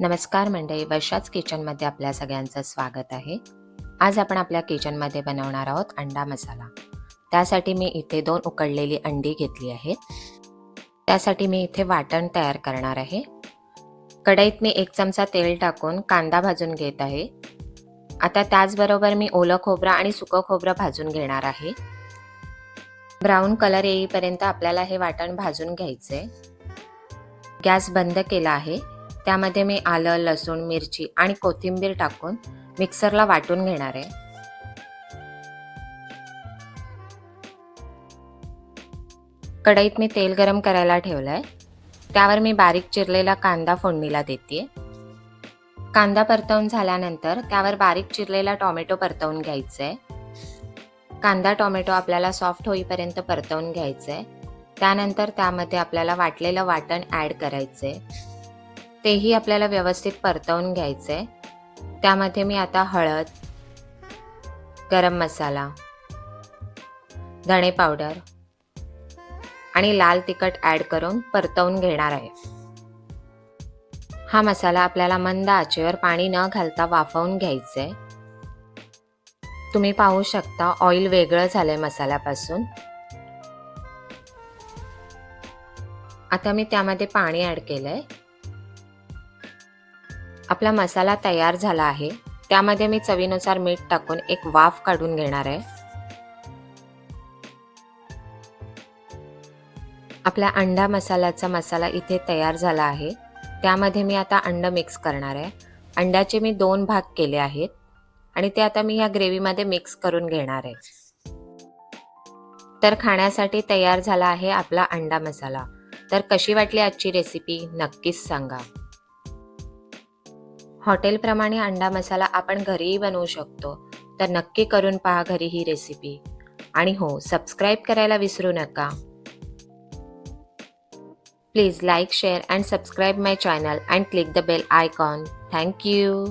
नमस्कार मंडळी वर्षाच किचनमध्ये आपल्या सगळ्यांचं स्वागत आहे. आज आपण आपल्या किचनमध्ये बनवणार आहोत अंडा मसाला. त्यासाठी मी इथे दोन उकडलेली अंडी घेतली आहेत. त्यासाठी मी इथे वाटण तयार करणार आहे. कढईत मी एक चमचा तेल टाकून कांदा भाजून घेत आहे. आता त्याचबरोबर मी ओलं खोबरं आणि सुकं खोबरं भाजून घेणार आहे. ब्राऊन कलर येईपर्यंत आपल्याला हे वाटण भाजून घ्यायचे गॅस बंद केला आहे. त्यामध्ये मी आलं लसूण मिरची आणि कोथिंबीर टाकून मिक्सरला वाटून घेणार आहे. कढईत मी तेल गरम करायला ठेवलं आहे त्यावर मी बारीक चिरलेला कांदा फोडणीला देते. कांदा परतवून झाल्यानंतर त्यावर बारीक चिरलेला टोमॅटो परतवून घ्यायचंय. कांदा टोमॅटो आपल्याला सॉफ्ट होईपर्यंत परतवून घ्यायचं आहे त्यानंतर त्यामध्ये आपल्याला वाटलेलं वाटण ॲड करायचं आहे तेही आपल्याला व्यवस्थित परतवून घ्यायचंय. त्यामध्ये मी आता हळद गरम मसाला धणे पावडर आणि लाल तिखट ॲड करून परतवून घेणार आहे. हा मसाला आपल्याला मंद आचेवर पाणी न घालता वाफवून घ्यायचं आहे तुम्ही पाहू शकता ऑइल वेगळं झालंय मसाल्यापासून. आता मी त्यामध्ये पाणी ॲड केलंय. आपला मसाला तयार झाला आहे. त्यामध्ये मी चवीनुसार मीठ टाकून एक वाफ काढून घेणार आहे. आपला अंडा मसाल्याचा मसाला इथे तयार झाला आहे. त्यामध्ये मी आता अंड मिक्स करणार आहे. अंड्याचे मी दोन भाग केले आहेत. आणि ते आता मी ह्या ग्रेव्हीमध्ये मिक्स करून घेणार आहे. तर खाण्यासाठी तयार झाला आहे आपला अंडा मसाला. तर कशी वाटली आजची रेसिपी नक्कीच सांगा. हॉटेलप्रमाणे अंडा मसाला आपण घरीही बनवू शकतो. तर नक्की करून पहा घरी ही रेसिपी आणि हो सबस्क्राईब करायला विसरू नका. Please like share and subscribe my channel and click the bell icon thank you